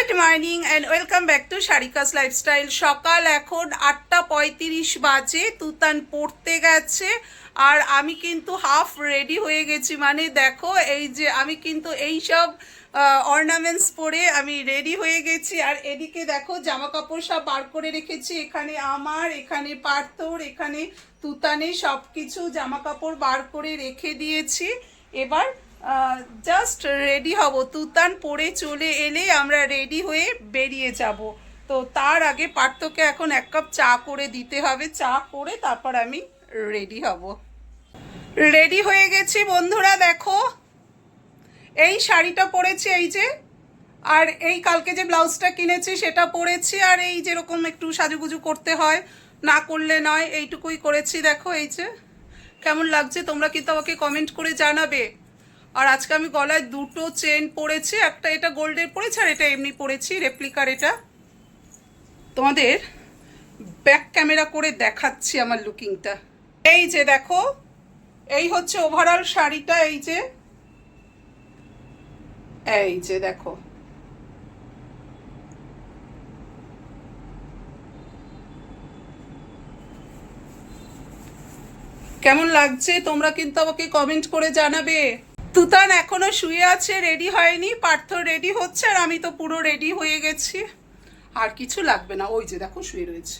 Good morning and welcome back to Sarika's lifestyle সকাল এখন আটটা পঁয়ত্রিশ বাজে, তুতান পড়তে গেছে, আর আমি কিন্তু হাফ রেডি হয়ে গেছি। মানে দেখো, এই যে আমি কিন্তু এই সব অর্নামেন্টস পরে আমি রেডি হয়ে গেছি। আর এদিকে দেখো জামা কাপড় সব বার করে রেখেছি। এখানে আমার, এখানে পার্থর, এখানে তুতানে সব কিছু জামা কাপড় বার করে রেখে দিয়েছি। এবার জাস্ট রেডি হব। তুতান পরে চলে এলে আমরা রেডি হয়ে বেরিয়ে যাব। তো তার আগে পার্থকে এখন এক কাপ চা করে দিতে হবে। চা করে তারপর আমি রেডি হব। রেডি হয়ে গেছি বন্ধুরা, দেখো। এই শাড়িটা পরেছি এই যে, আর এই কালকে যে ব্লাউজটা কিনেছি সেটা পরেছি, আর এই যেরকম একটু সাজুগুজু করতে হয়, না করলে নয়, এইটুকুই করেছি। দেখো এই যে, কেমন লাগছে? তোমরা কিন্তু আমাকে কমেন্ট করে জানাবে। আর আজকে আমি গলায় দুটো চেন পরেছি, একটা এটা গোল্ডের পরেছি আর এটা এমনি পরেছি রেপ্লিকার এটা। তোমাদের ব্যাক ক্যামেরা করে দেখাচ্ছি আমার লুকিংটা এই যে দেখো, এই হচ্ছে ওভারঅল শাড়িটা, এই যে। এই যে দেখো। কেমন লাগছে? তোমরা কিন্তু আমাকে কমেন্ট করে জানাবে। তুতান এখনও শুয়ে আছে রেডি হয়নি পার্থ রেডি হচ্ছে আর আমি তো পুরো রেডি হয়ে গেছি। আর কিছু লাগবে না ওই যে দেখো শুয়ে রয়েছে।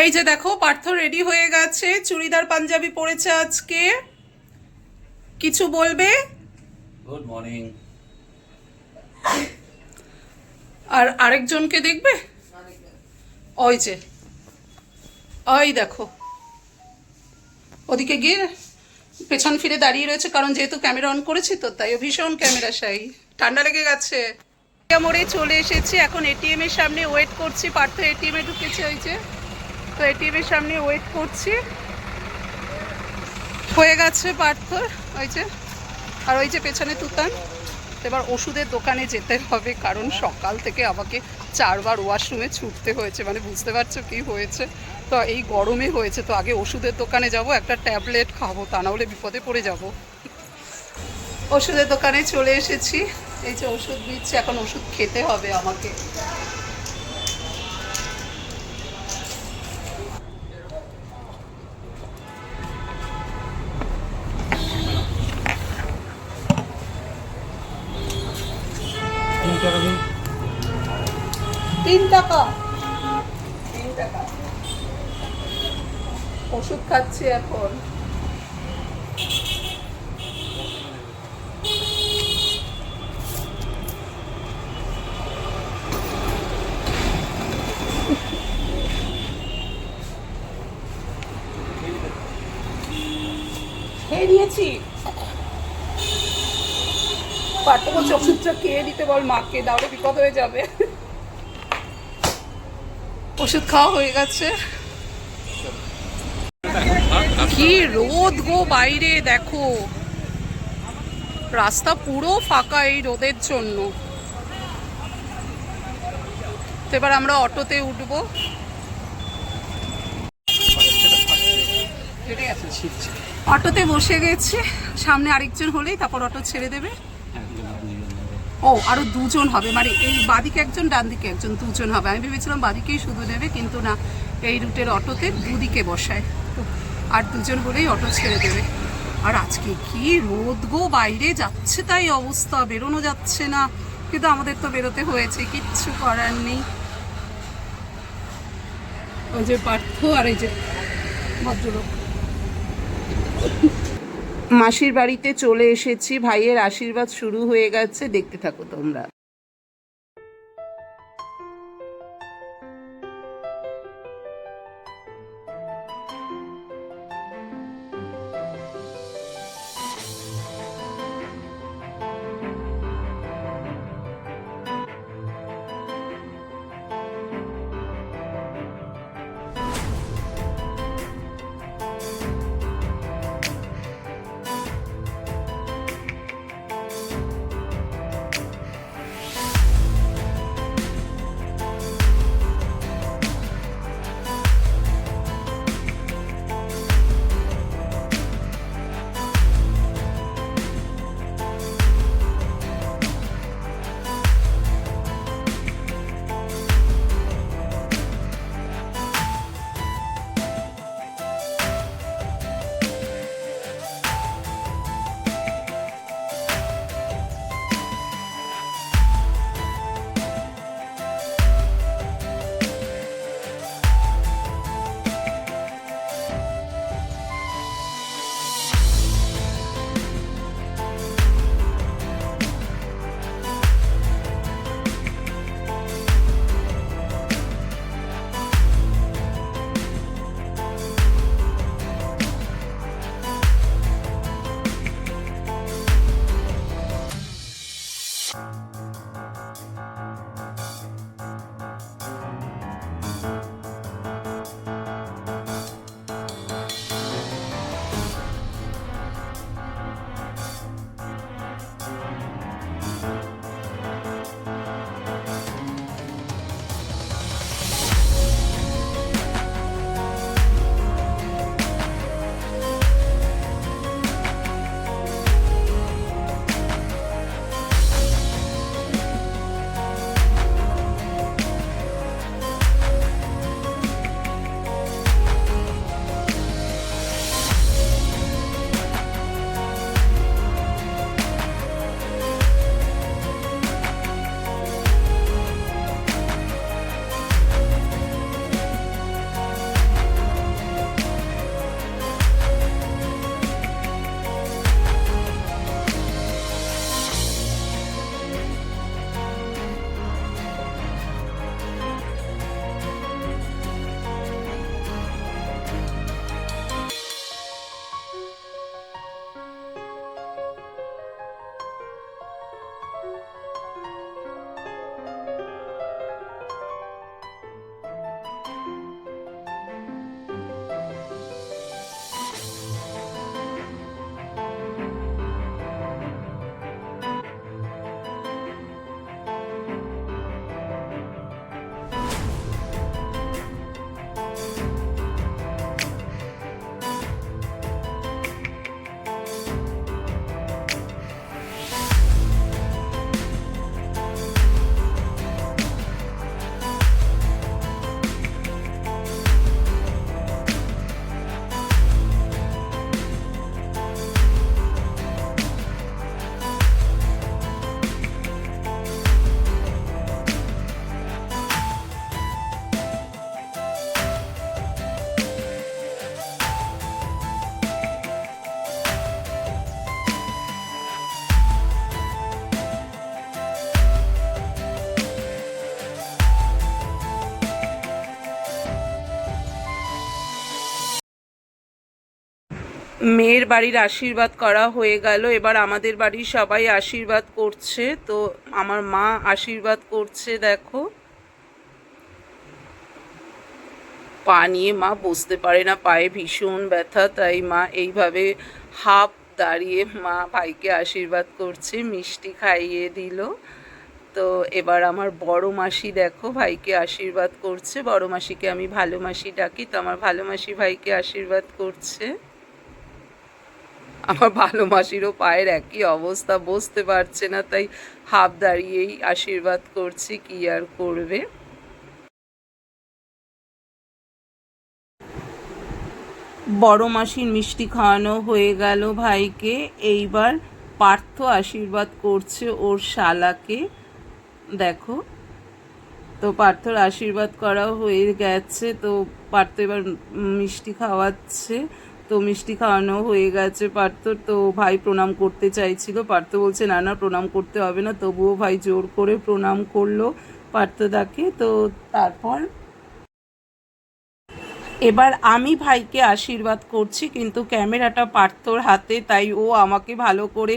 এই যে দেখো পার্থ রেডি হয়ে গেছে চুড়িদার পাঞ্জাবি পরেছে আজকে। কিছু বলবে? গুড মর্নিং আর আরেকজনকে দেখবে? ওই যে ওই দেখো। ওদিকে গিয়ে পেছন ফিরে দাঁড়িয়ে রয়েছে, কারণ যেহেতু ক্যামেরা অন করেছি তো, তাই ভীষণ ক্যামেরা সাই ঠান্ডা লেগে গেছে। মোড়ে চলে এসেছি, এখন এটিএম এর সামনে ওয়েট করছি, পার্থ এটিএম এ ঢুকেছে ওই যে। তো এটিএম এর সামনে ওয়েট করছি। হয়ে গেছে পার্থ, ওই যে। আর ওই যে পেছনে তুতান। এবার ওষুধের দোকানে যেতে হবে, কারণ সকাল থেকে আমাকে চারবার ওয়াশরুমে ছুটতে হয়েছে মানে বুঝতে পারছ কি হয়েছে। তো এই গরমে হয়েছে, তো আগে ওষুধের দোকানে যাব, একটা ট্যাবলেট খাব, তা না হলে বিপদে পড়ে যাব। ওষুধের দোকানে চলে এসেছি। এই যে ওষুধ দিচ্ছে, এখন ওষুধ খেতে হবে আমাকে। খাচ্ছি এখন। খেয়ে নিয়েছি। ওষুধটা খেয়ে দিতে বল মাকে দাঁড়ে বিপদ হয়ে যাবে। ওষুধ খাওয়া হয়ে গেছে। কি রোদ গো বাইরে, দেখো। রাস্তা পুরো ফাঁকা এই রোদের জন্য। এবার আমরা অটোতে উঠবো। অটোতে বসে গেছি। সামনে আরেকজন হলেই তারপর অটো ছেড়ে দেবে। ও, আরও দুজন হবে। মানে এই বাদিকে একজন ডান দিকে একজন, দুজন হবে। আমি ভেবেছিলাম বাদিকেই শুধু নেবে, কিন্তু না, এই রুটের অটোতে দুদিকে বসায়। আর দুজন হলেই অটো ছেড়ে দেবে। আর আজকে কি রোদ গো, বাইরে যাচ্ছে তাই অবস্থা, বেরোনো যাচ্ছে না। কিন্তু আমাদের তো বেরোতে হয়েছে, কিচ্ছু করার নেই। ওই যে পার্থ আর এই যে ভদ্রলোক। মাসির বাড়িতে চলে এসেছি, ভাইয়ের আশীর্বাদ শুরু হয়ে গেছে, দেখতে থাকো তোমরা। মেয়ের বাড়ির আশীর্বাদ করা হয়ে গেল। এবার আমাদের বাড়ির সবাই আশীর্বাদ করছে। তো আমার মা আশীর্বাদ করছে, দেখো। পা নিয়ে মা বসতে পারে না, পায়ে ভীষণ ব্যথা, তাই মা এইভাবে হাফ দাঁড়িয়ে মা ভাইকে আশীর্বাদ করছে, মিষ্টি খাইয়ে দিল। তো এবার আমার বড় মাসি দেখো, ভাইকে আশীর্বাদ করছে। বড় মাসিকে আমি ভালো মাসি ডাকি, তো আমার ভালো মাসি ভাইকে আশীর্বাদ করছে। আমার ভালো মাসিরও পায়ের একই অবস্থা, বসতে পারছে না, তাই হাফ দাঁড়িয়েই আশীর্বাদ করছি কি আর করবে। বড় মাসির মিষ্টি খাওয়ানো হয়ে গেল ভাইকে, এইবার পার্থ আশীর্বাদ করছে ওর শালাকে। দেখো, তো পার্থর আশীর্বাদ করা হয়ে গেছে, তো পার্থ এবার মিষ্টি খাওয়াচ্ছে। তো মিষ্টি খাওয়ানো হয়ে গেছে পার্থ। তো ভাই প্রণাম করতে চাইছিল। পার্থ বলছে, না না, প্রণাম করতে হবে না। তবুও ভাই জোর করে প্রণাম করল পার্থদাকে তো তারপর এবার আমি ভাইকে আশীর্বাদ করছি, কিন্তু ক্যামেরাটা পার্থর হাতে, তাই ও আমাকে ভালো করে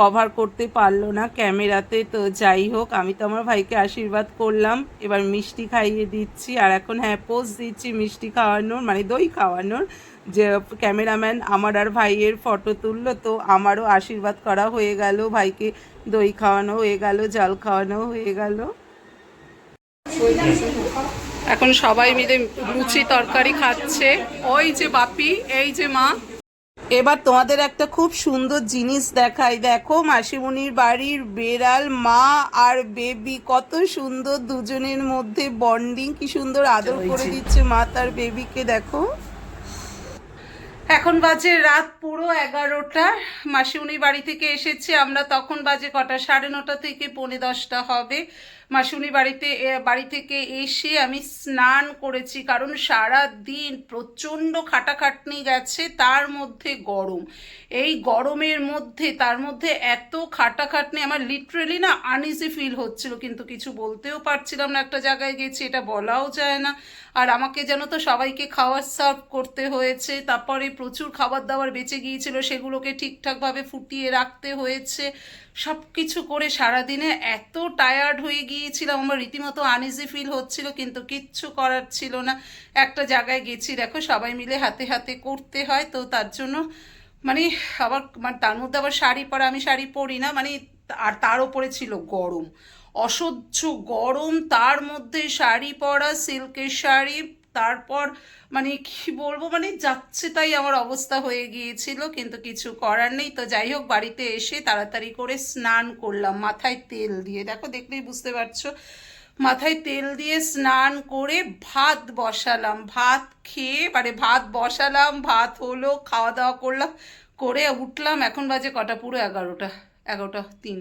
কভার করতে পারল না ক্যামেরাতে। তো যাই হোক, আমি তো আমার ভাইকে আশীর্বাদ করলাম। এবার মিষ্টি খাইয়ে দিচ্ছি। আর এখন হ্যাঁ পোজ দিচ্ছি মিষ্টি খাওয়ানোর মানে দই খাওয়ানোর। যে ক্যামেরাম্যান আমার আর ভাইয়ের ফটো তুললো, তো আমারও আশীর্বাদ করা হয়ে গেল। ভাইকে দই খাওয়ানো হয়ে গেল, জল খাওয়ানো হয়ে গেল। এখন সবাই মিলে লুচি তরকারি খাচ্ছে। ওই যে বাপি, এই যে মা। এবার তোমাদের একটা খুব সুন্দর জিনিস দেখাই। দেখো মাসিমণির বাড়ির বেড়াল মা আর বেবি কত সুন্দর দুজনের মধ্যে বন্ডিং কি সুন্দর আদর করে দিচ্ছে মা তার বেবিকে দেখো। এখন বাজে রাত পুরো এগারোটা। মাসিমণি বাড়ি থেকে এসেছে আমরা তখন বাজে কটা? সাড়ে নটা থেকে পৌনে দশটা হবে। মাসিমণি বাড়িতে বাড়ি থেকে এসে আমি স্নান করেছি কারণ সারা দিন প্রচণ্ড খাটাখাটনি গেছে, তার মধ্যে গরম। এই গরমের মধ্যে, তার মধ্যে এত খাটাখাটনি, আমার লিটারেলি না আনইজি ফিল হচ্ছিল, কিন্তু কিছু বলতেও পারছিলাম না একটা জায়গায় গেছি, এটা বলাও যায় না। আর আমাকে যেন তো সবাইকে খাবার সার্ভ করতে হয়েছে, তারপরে প্রচুর খাবার দাবার বেঁচে গিয়েছিল, সেগুলোকে ঠিকঠাকভাবে ফুটিয়ে রাখতে হয়েছে। সব কিছু করে সারাদিনে এত টায়ার্ড হয়ে গিয়েছিলাম, আমার রীতিমতো আনইজি ফিল হচ্ছিল, কিন্তু কিচ্ছু করার ছিল না। একটা জায়গায় গেছি, দেখো সবাই মিলে হাতে হাতে করতে হয়, তো তার জন্য মানে আবার মানে তার মধ্যে আবার শাড়ি পরা, আমি শাড়ি পরি না মানে আর তার ওপরে ছিল গরম, অসহ্য গরম, তার মধ্যে শাড়ি পরা সিল্কের শাড়ি তারপর মানে কি বলব মানে যাচ্ছে তাই আমার অবস্থা হয়ে গিয়েছিল, কিন্তু কিছু করার নেই। তো যাই হোক, বাড়িতে এসে তাড়াতাড়ি করে স্নান করলাম, মাথায় তেল দিয়ে। দেখো, দেখলেই বুঝতে পারছ। মাথায় তেল দিয়ে স্নান করে ভাত বসালাম। ভাত খেয়ে মানে ভাত বসালাম, ভাত হলো, খাওয়া দাওয়া করলাম, করে উঠলাম। এখন বাজে কটা? পুরো এগারোটা এগারোটা তিন।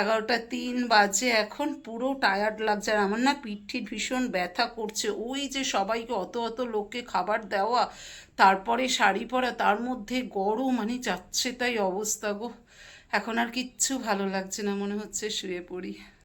এগারোটা তিন বাজে, এখন পুরো টায়ার্ড লাগছে। আর আমার না পিঠ ভীষণ ব্যথা করছে। ওই যে সবাইকে অত অত লোককে খাবার দেওয়া, তারপরে শাড়ি পরা, তার মধ্যে গরম মানে যাচ্ছে তাই অবস্থা গো। এখন আর কিচ্ছু ভালো লাগছে না, মনে হচ্ছে শুয়ে পড়ি।